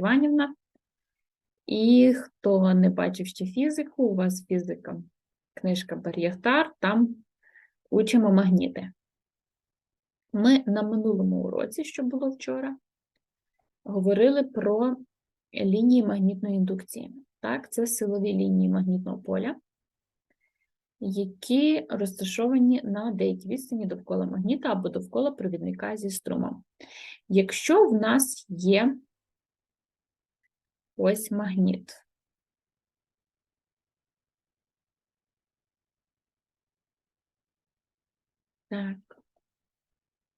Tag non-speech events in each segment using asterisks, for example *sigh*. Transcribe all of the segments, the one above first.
Іванівна. І хто не бачив ще фізику, у вас фізика, книжка Бар'єхтар, там учимо магніти. Ми на минулому уроці, що було вчора, говорили про лінії магнітної індукції. Так, це силові лінії магнітного поля, які розташовані на деякій відстані довкола магніта або довкола провідника зі струмом. Якщо в нас є ось магніт, так,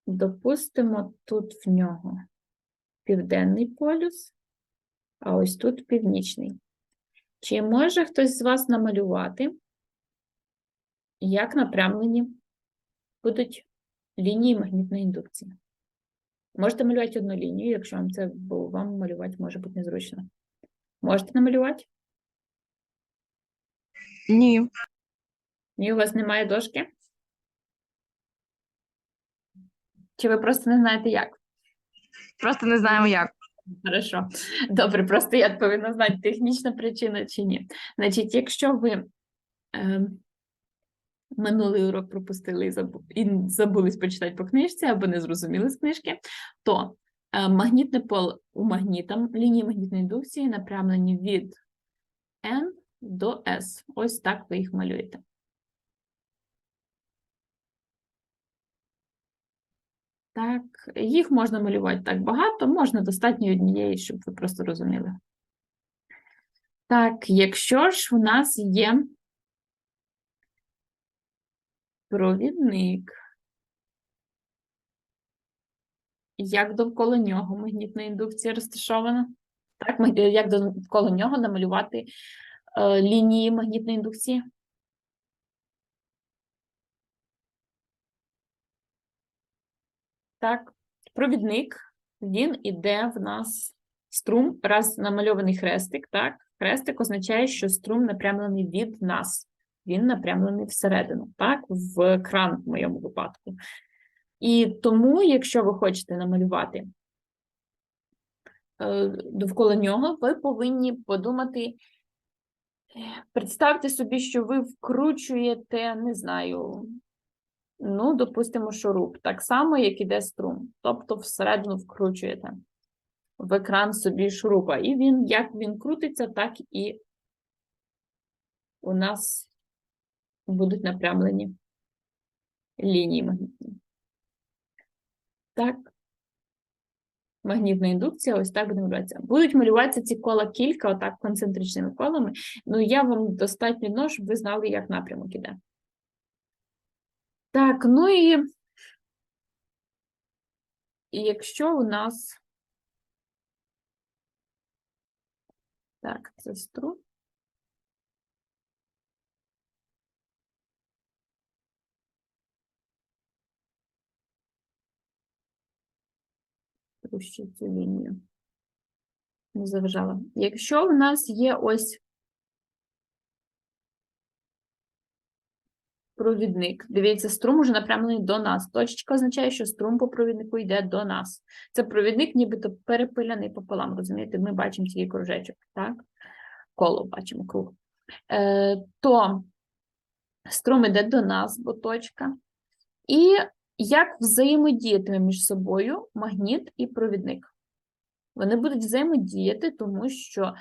допустимо, тут в нього південний полюс, а ось тут північний. Чи може хтось з вас намалювати, як напрямлені будуть лінії магнітної індукції? Можете малювати одну лінію, якщо вам це, бо вам малювати може бути незручно. Можете намалювати? Ні. Ні, у вас немає дошки? Чи ви просто не знаєте як? Просто не знаємо як. Хорошо. Добре, просто я повинна знати, технічна причина чи ні. Значить, якщо ви е, минулий урок пропустили і, забу, і забулись почитати по книжці або не зрозуміли з книжки, то магнітне поле у магніта, лінії магнітної індукції напрямлені від N до S. Ось так ви їх малюєте. Так, їх можна малювати так багато, можна достатньо однієї, щоб ви просто розуміли. Так, якщо ж у нас є провідник, як довкола нього магнітна індукція розташована? Так, як довкола нього намалювати е, лінії магнітної індукції? Так, провідник, він іде в нас струм, раз намальований хрестик, так? Хрестик означає, що струм напрямлений від нас. Він напрямлений всередину, так, в кран в моєму випадку. І тому, якщо ви хочете намалювати е, довкола нього, ви повинні подумати, е, представте собі, що ви вкручуєте, не знаю, Ну, допустимо, шуруп. Так само, як іде струм. Тобто всередину вкручуєте в екран собі шурупа. І він, як він крутиться, так і у нас будуть напрямлені лінії магнітні. Так. Магнітна індукція, ось так буде малюватися. Будуть малюватися ці кола кілька, отак концентричними колами. Ну, я вам достатньо дно, щоб ви знали, як напрямок іде. Так, ну і, і якщо у нас так, це струм. Трущу цю лінію. Не заважала. Якщо у нас є ось провідник. Дивіться, струм уже напрямлений до нас. Точечка означає, що струм по провіднику йде до нас. Це провідник нібито перепиляний пополам, розумієте? Ми бачимо тільки кружечок, так? Коло бачимо круг. Е, то струм йде до нас, бо точка. І як взаємодіяти між собою магніт і провідник? Вони будуть взаємодіяти, тому що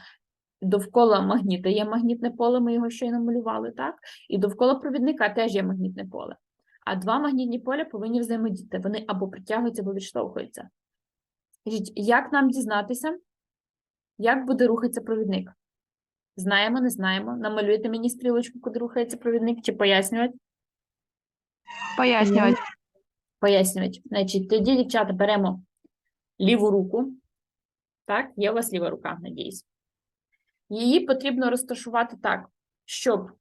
довкола магніта є магнітне поле, ми його щойно малювали, так? І довкола провідника теж є магнітне поле. А два магнітні поля повинні взаємодіяти. Вони або притягуються, або відштовхуються. Як нам дізнатися, як буде рухатися провідник? Знаємо, не знаємо. Намалюєте мені стрілочку, куди рухається провідник, чи пояснювати? Пояснювати. Пояснювати. Значить, тоді, дівчата, беремо ліву руку. Так, є у вас ліва рука, надіюсь. Її потрібно розташувати так, щоб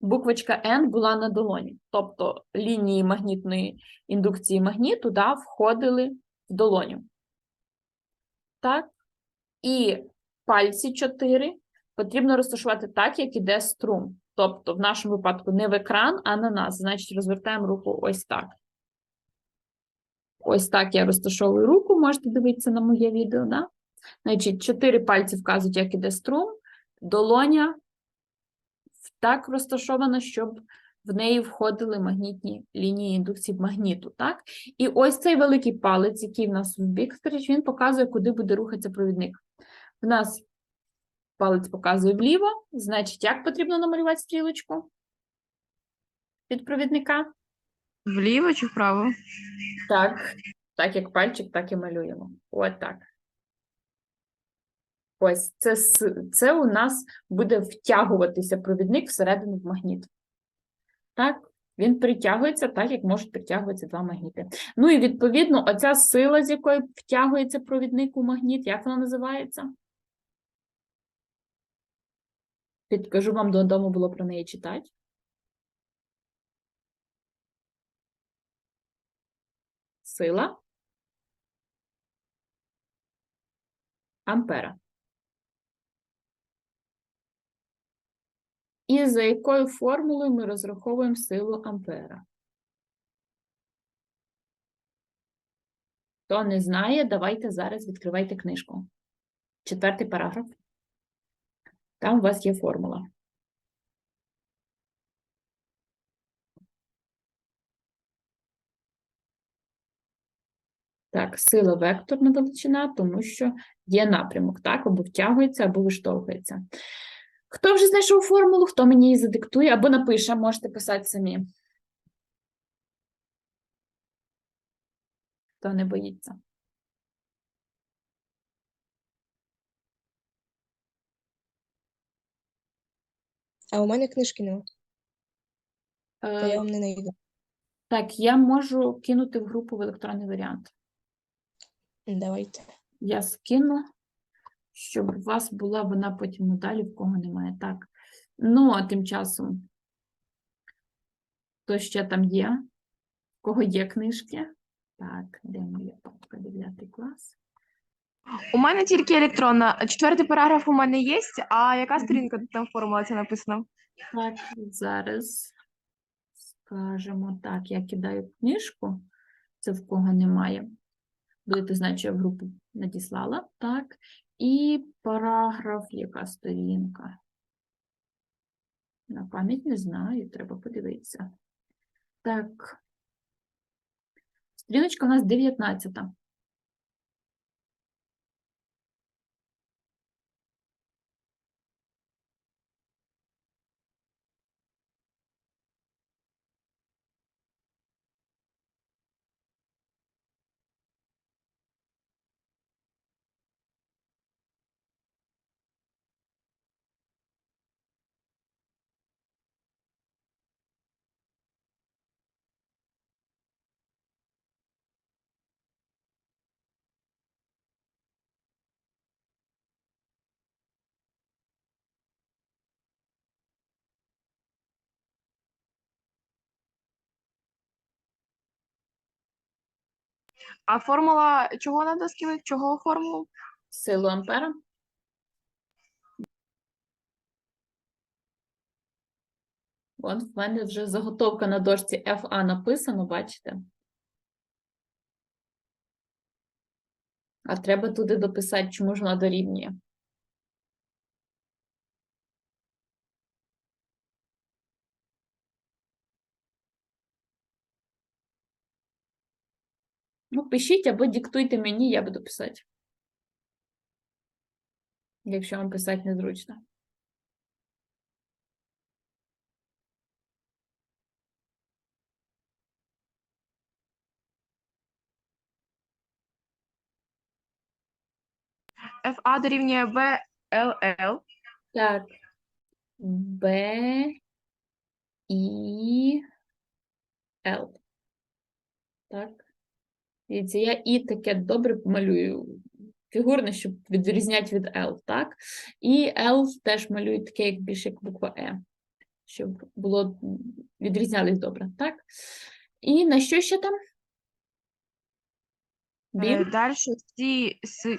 буквочка N була на долоні. Тобто лінії магнітної індукції магніту да, входили в долоню. Так. І пальці 4 потрібно розташувати так, як іде струм. Тобто, в нашому випадку не в екран, а на нас. Значить, розвертаємо руку ось так. Ось так я розташовую руку, можете дивитися на моє відео, да? Значить, чотири пальці вказують, як іде струм, долоня так розташована, щоб в неї входили магнітні лінії індукції магніту, так? І ось цей великий палець, який в нас в бік він показує, куди буде рухатися провідник. В нас палець показує вліво, значить, як потрібно намалювати стрілочку від провідника? Вліво чи вправо? Так, так як пальчик, так і малюємо. От так. Ось це, це у нас буде втягуватися провідник всередину в магніт. Так, він притягується так, як можуть притягуватися два магніти. Ну і відповідно, оця сила, з якої втягується провідник у магніт, як вона називається? Підкажу вам додому було про неї читати. Сила ампера. І за якою формулою ми розраховуємо силу ампера? Хто не знає, давайте зараз відкривайте книжку. Четвертий параграф. Там у вас є формула. Так, сила векторна величина, тому що є напрямок, так, або втягується, або виштовхується. Хто вже знайшов формулу, хто мені її задиктує, або напише, можете писати самі. Хто не боїться. А у мене книжки нема, то я Е, вам не знайду. так, я можу кинути в групу в електронний варіант. Давайте. Я скину, щоб у вас була вона потім надалі, в кого немає. Так. Ну, а тим часом, хто ще там є? В кого є книжки? Так, де моя папка? 9 клас. У мене тільки електронна. Четвертий параграф у мене є, а яка сторінка там формула ця написана? Так, зараз скажемо так, я кидаю книжку, це в кого немає. Будете знати, що я в групу надіслала. Так, і параграф, яка сторінка? На пам'ять не знаю, треба подивитися. Так. Сторіночка у нас 19. А формула чого треба скинути? Чого формулу? Силу ампера. От в мене вже заготовка на дошці FA написано, бачите? А треба туди дописати, чому ж вона дорівнює. Пишіть або диктуйте мені, я буду писати. Якщо вам писати незручно. FA дорівнює BLL. Так. Б, І, Л. Так. Дивіться, я І таке добре малюю фігурне, щоб відрізняти від Л, так? І Л теж малюю таке, як більше як буква Е, щоб було відрізнялись добре, так? І на що ще там? Бім, Далі C, С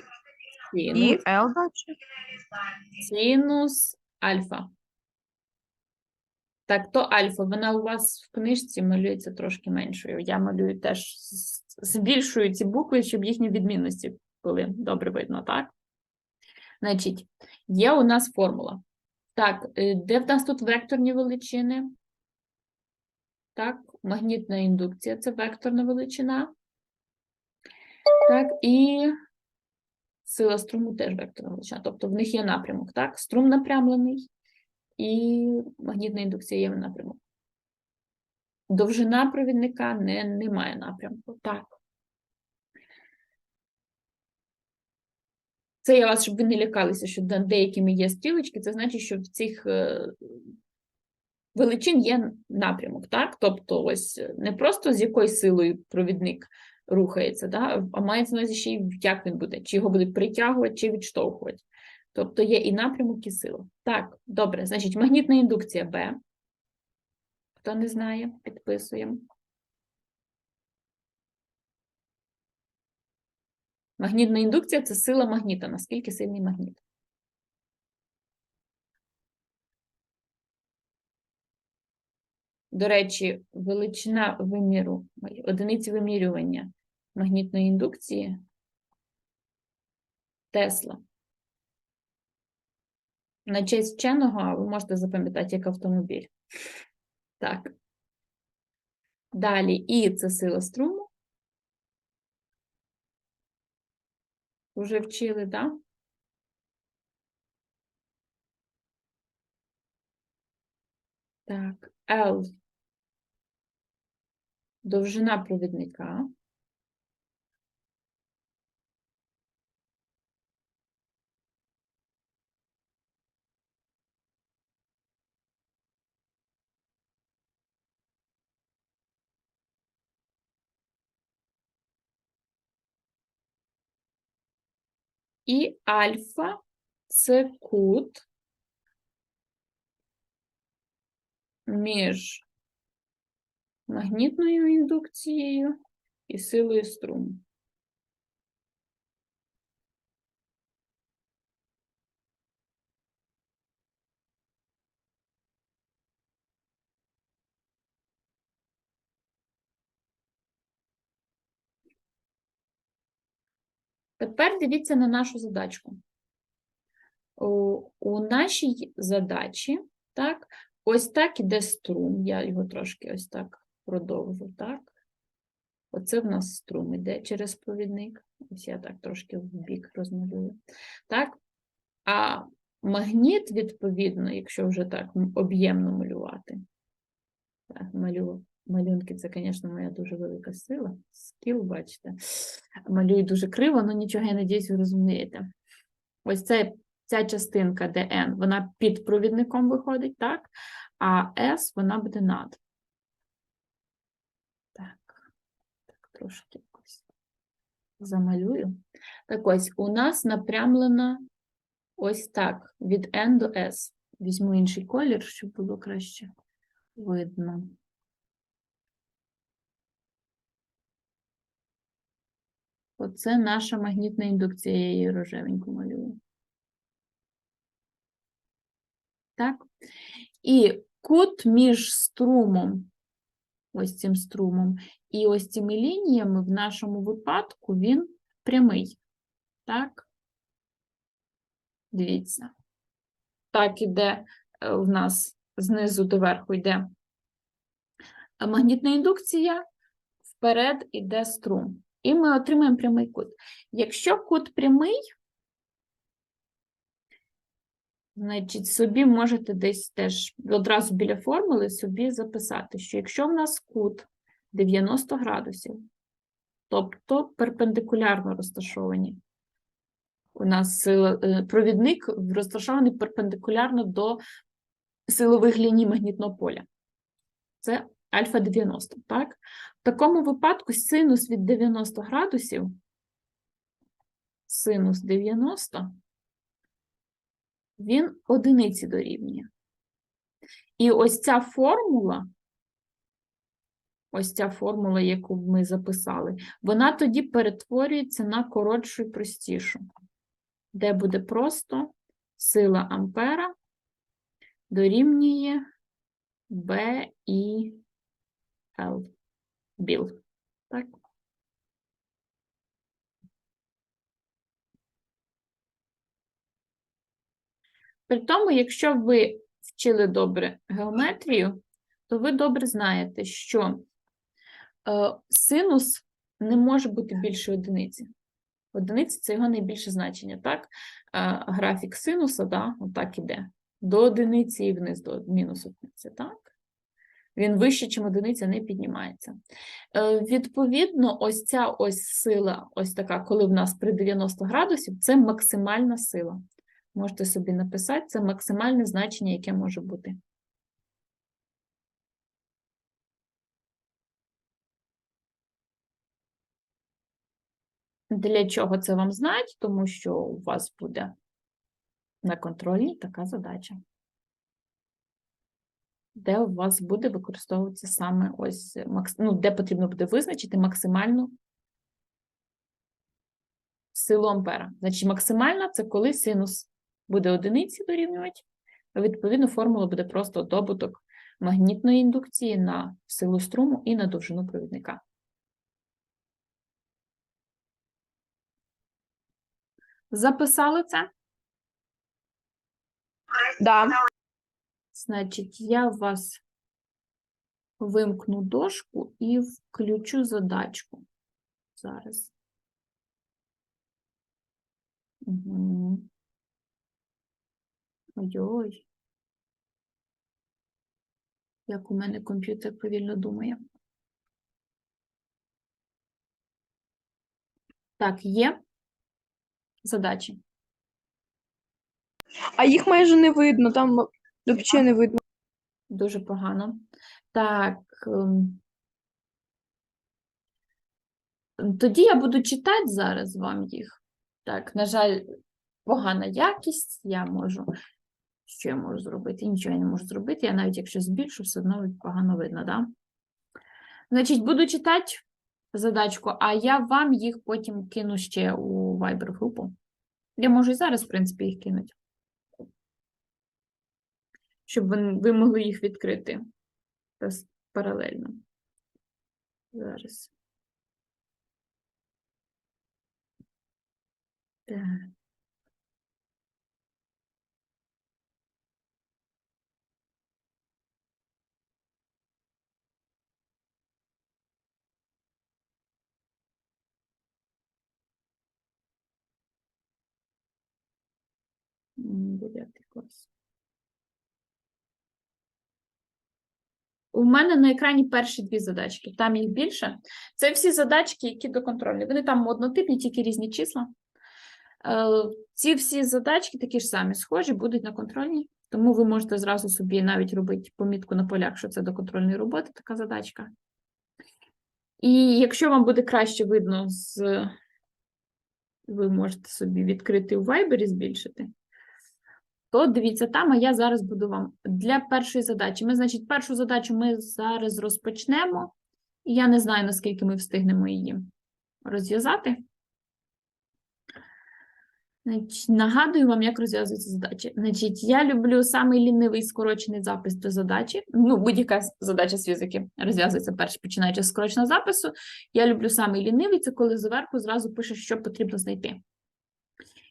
і синус, L далі. синус, альфа. Так, то альфа, вона у вас в книжці малюється трошки меншою. Я малюю теж збільшую ці букви, щоб їхні відмінності були добре видно, так? Значить, є у нас формула. Так, е, де в нас тут векторні величини? Так, магнітна індукція це векторна величина. Так, і сила струму теж векторна величина. Тобто в них є напрямок, так? Струм напрямлений і магнітна індукція є в напрямок. Довжина провідника не, не має напрямку. Так. Це я вас, щоб ви не лякалися, що деякими є стрілочки, це значить, що в цих е, величин є напрямок, так? Тобто, ось е, не просто з якою силою провідник рухається, да? а мається на увазі ще й як він буде, чи його будуть притягувати, чи відштовхувати. Тобто є і напрямок, і сила. Так, добре, значить, магнітна індукція Б. Хто не знає, підписуємо. Магнітна індукція це сила магніта. Наскільки сильний магніт? До речі, величина виміру, одиниці вимірювання магнітної індукції Тесла. На честь вченого ви можете запам'ятати як автомобіль. Так. Далі І це сила струму. Уже вчили, так? Так, L. Довжина провідника. І альфа це кут між магнітною індукцією і силою струму. Тепер дивіться на нашу задачку. У, нашій задачі, так, ось так іде струм. Я його трошки ось так продовжу, так. Оце в нас струм іде через провідник. Ось я так трошки в бік розмалюю. Так. А магніт, відповідно, якщо вже так об'ємно малювати. Так, малю, малюнки це, звісно, моя дуже велика сила. Скіл, бачите. Малюю дуже криво, але нічого, я надіюсь, ви розумієте. Ось це, ця частинка ДН, вона під провідником виходить, так? А С вона буде над. Так, так трошки якось замалюю. Так ось, у нас напрямлена ось так, від N до S. Візьму інший колір, щоб було краще видно. Оце наша магнітна індукція, я її рожевеньку малюю. Так? І кут між струмом, ось цим струмом, і ось цими лініями в нашому випадку він прямий. Так? Дивіться. Так іде е, в нас знизу до верху йде магнітна індукція, вперед іде струм. І ми отримаємо прямий кут. Якщо кут прямий, значить, собі можете десь теж одразу біля формули собі записати, що якщо в нас кут 90 градусів, тобто перпендикулярно розташовані, у нас е, провідник розташований перпендикулярно до силових ліній магнітного поля. Це альфа 90, так? В такому випадку синус від 90 градусів, синус 90, він одиниці дорівнює. І ось ця формула, ось ця формула, яку ми записали, вона тоді перетворюється на коротшу і простішу, де буде просто сила ампера дорівнює B і. Біл. Так? При тому, якщо ви вчили добре геометрію, то ви добре знаєте, що е, синус не може бути більше одиниці. Одиниця це його найбільше значення, так? Е, графік синуса, да, отак іде. До одиниці і вниз до мінус одиниці, так? Він вище, ніж одиниця, не піднімається. Е, Відповідно, ось ця ось сила, ось така, коли в нас при 90 градусів, це максимальна сила. Можете собі написати, це максимальне значення, яке може бути. Для чого це вам знати? Тому що у вас буде на контрольній така задача, де у вас буде використовуватися саме ось макс... ну, де потрібно буде визначити максимальну силу ампера. Значить, максимальна це коли синус буде одиниці дорівнювати, відповідно формула буде просто добуток магнітної індукції на силу струму і на довжину провідника. Записали це? Да. Значить, я в вас вимкну дошку і включу задачку. Зараз. Угу. Ой-ой. Як у мене комп'ютер повільно думає. Так, є задачі. А їх майже не видно, там взагалі не видно. Дуже погано. Так. ем, Тоді я буду читати зараз вам їх. Так, на жаль, погана якість. Я можу. Що я можу зробити? Нічого я не можу зробити. Я навіть якщо збільшу, все одно погано видно, да? Значить, буду читати задачку, а я вам їх потім кину ще у Viber групу. Я можу і зараз, в принципі, їх кинути. Щоб ви, могли їх відкрити паралельно. Зараз. Так. Дев'ятий клас. У мене на екрані перші дві задачки, там їх більше. Це всі задачки, які до контрольні. Вони там однотипні, тільки різні числа. Е, Ці всі задачки такі ж самі схожі, будуть на контрольній. Тому ви можете зразу собі навіть робити помітку на полях, що це до контрольної роботи така задачка. І якщо вам буде краще видно, з... ви можете собі відкрити у Viber і збільшити то дивіться там, а я зараз буду вам для першої задачі. Ми, значить, першу задачу ми зараз розпочнемо, і я не знаю, наскільки ми встигнемо її розв'язати. Нагадую вам, як розв'язується задача. Значить, я люблю самий лінивий скорочений запис до задачі. Ну, будь-яка задача з фізики розв'язується перше, починаючи з скороченого запису. Я люблю самий лінивий, це коли зверху зразу пишеш, що потрібно знайти.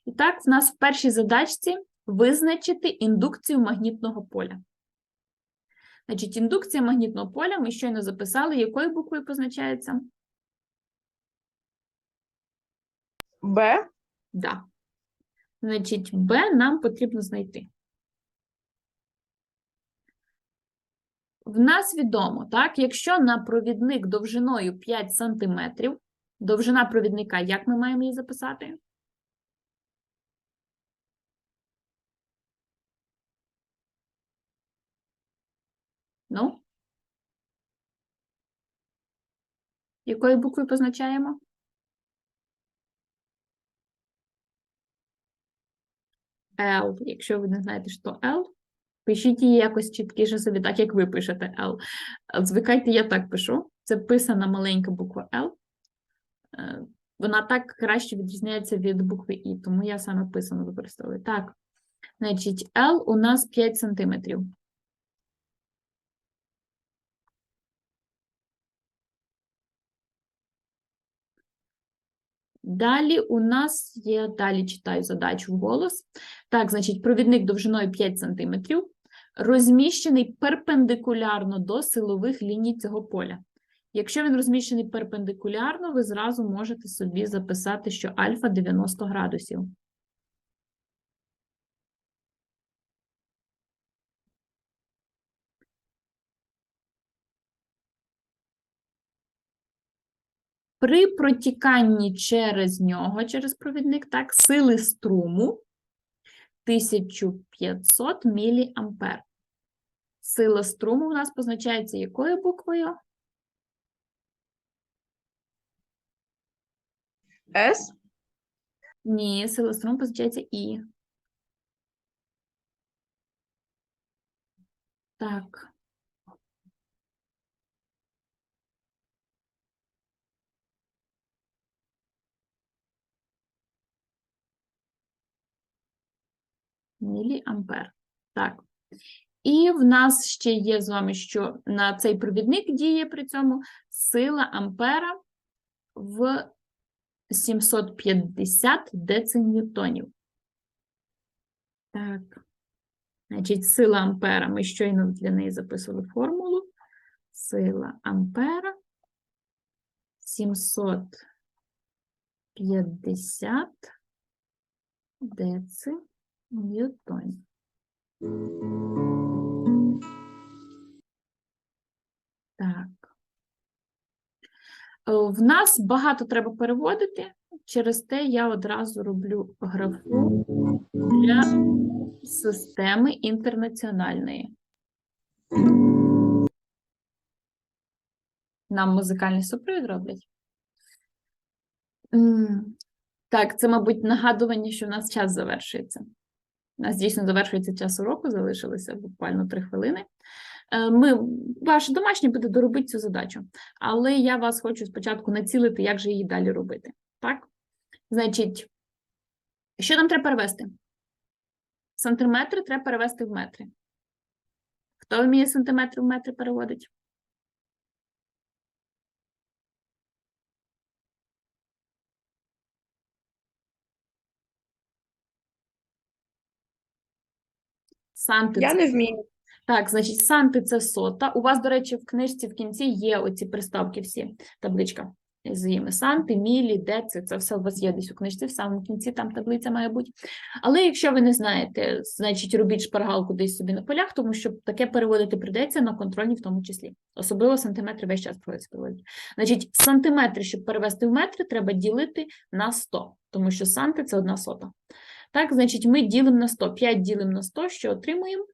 І так, в нас в першій задачці визначити індукцію магнітного поля. Значить, індукція магнітного поля ми щойно записали, якою буквою позначається? Б. Да. Значить, Б нам потрібно знайти. В нас відомо, так, якщо на провідник довжиною 5 см, довжина провідника, як ми маємо її записати? Ну? Якою буквою позначаємо? L. Якщо ви не знаєте, що L, пишіть її якось чіткіше собі, так як ви пишете L. Звикайте, я так пишу. Це писана маленька буква L. Е, Вона так краще відрізняється від букви І, тому я саме писану використовую. Так, значить, L у нас 5 сантиметрів. Далі у нас є, далі читаю задачу в голос. Так, значить, провідник довжиною 5 см, розміщений перпендикулярно до силових ліній цього поля. Якщо він розміщений перпендикулярно, ви зразу можете собі записати, що альфа 90 градусів. При протіканні через нього, через провідник, так, сили струму 1500 міліампер. Сила струму у нас позначається якою буквою? С. Ні, сила струму позначається І. Так. Міліампер. Так. І в нас ще є з вами, що на цей провідник діє при цьому сила ампера в 750 дециньютонів. Так. Значить, сила ампера. Ми щойно для неї записували формулу. Сила ампера 750 дециньютонів. Так. Е, В нас багато треба переводити, через те я одразу роблю графу для системи інтернаціональної. Нам музикальний супровід роблять. Так, це, мабуть, нагадування, що в нас час завершується. У нас дійсно завершується час уроку, залишилося буквально три хвилини. Е, Ми, ваше домашнє буде доробити цю задачу, але я вас хочу спочатку націлити, як же її далі робити. Так? Значить, що нам треба перевести? Сантиметри треба перевести в метри. Хто вміє сантиметри в метри переводить? Санти Я це не вмію. Так, значить, санти це сота. У вас, до речі, в книжці в кінці є оці приставки всі, табличка з ними. Санти, мілі, деци, це все у вас є десь у книжці, в самому кінці там таблиця має бути. Але якщо ви не знаєте, значить робіть шпаргалку десь собі на полях, тому що таке переводити прийдеться на контрольні в тому числі. Особливо сантиметри весь час проводиться. Значить, сантиметри, щоб перевести в метри, треба ділити на 100, тому що санти це одна сота. Так, значить, ми ділимо на 100. 5 ділимо на 100, що отримуємо?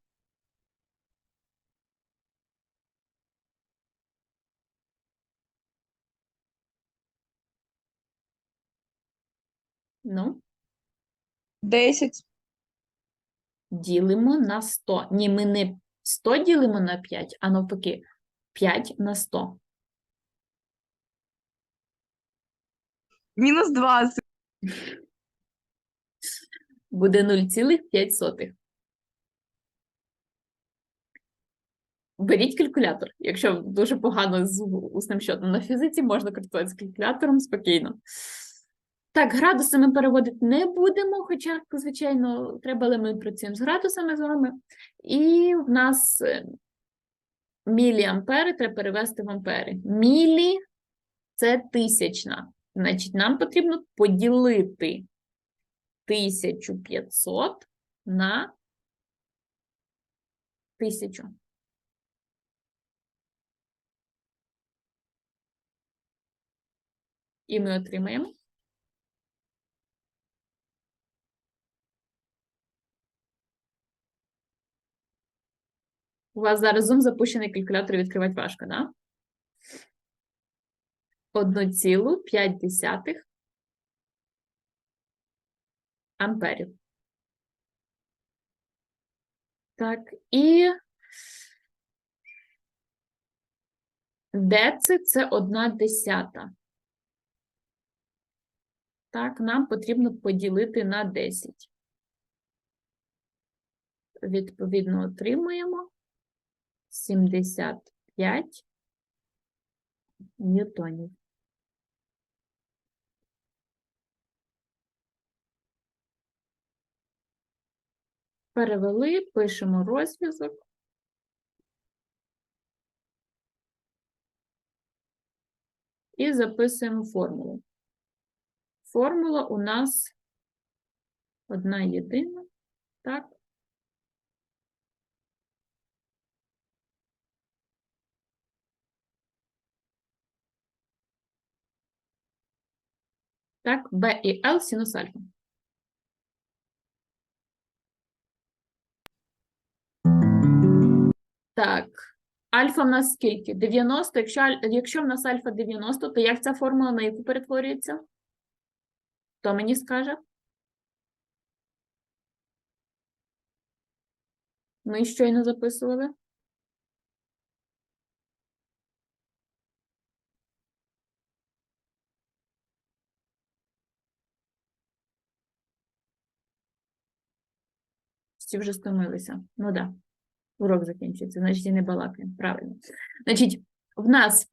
Ну, 10. ділимо на 100. Ні, ми не 100 ділимо на 5, а навпаки, 5 на 100. Мінус 20. *laughs* Буде 0,5. Беріть калькулятор. Якщо дуже погано з усним щотом на фізиці, можна користуватися калькулятором спокійно. Так, градуси ми переводити не будемо, хоча, звичайно, треба, але ми працюємо з градусами з вами. І в нас е, міліампери треба перевести в ампери. Мілі – це тисячна. Значить, нам потрібно поділити 1500 на 1000. І ми отримаємо У вас зараз Zoom запущений калькулятор відкривати важко, да? 1,5 амперів. Так, і деци – це одна десята. Так, нам потрібно поділити на 10. Відповідно, отримуємо 75 ньютонів. Перевели, пишемо розв'язок. І записуємо формулу. Формула у нас одна єдина, так? Так, B і L синус альфа. Так, альфа в нас скільки? 90. Якщо, якщо в нас альфа 90, то як ця формула на яку перетворюється? Хто мені скаже? Ми щойно записували. Всі вже стомилися. Ну да. Урок закінчується, значить і не балакаємо. Правильно. Значить, в нас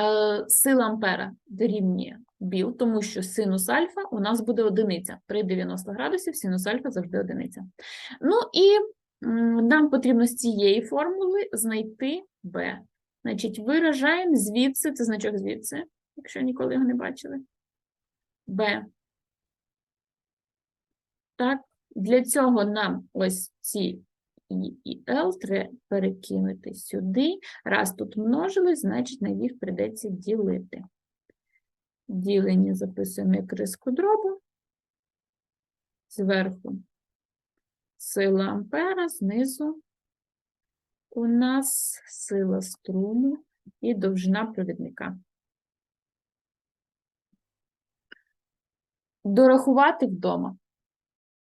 е, сила ампера дорівнює біл, тому що синус альфа у нас буде одиниця. При 90 градусів синус альфа завжди одиниця. Ну і нам потрібно з цієї формули знайти b. Значить, виражаємо звідси, це значок звідси, якщо ніколи його не бачили. b. Так, для цього нам ось ці і і L треба перекинути сюди. Раз тут множились, значить на їх прийдеться ділити. Ділення записуємо як риску дробу. Зверху сила ампера, знизу у нас сила струму і довжина провідника. Дорахувати вдома.